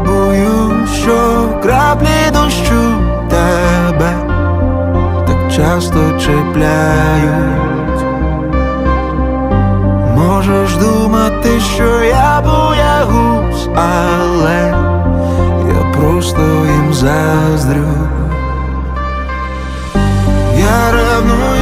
потребую, що краплі дощу тебе так часто чіпляють. Можеш думати, що я боягуз, але я просто їм заздрю. Я ревную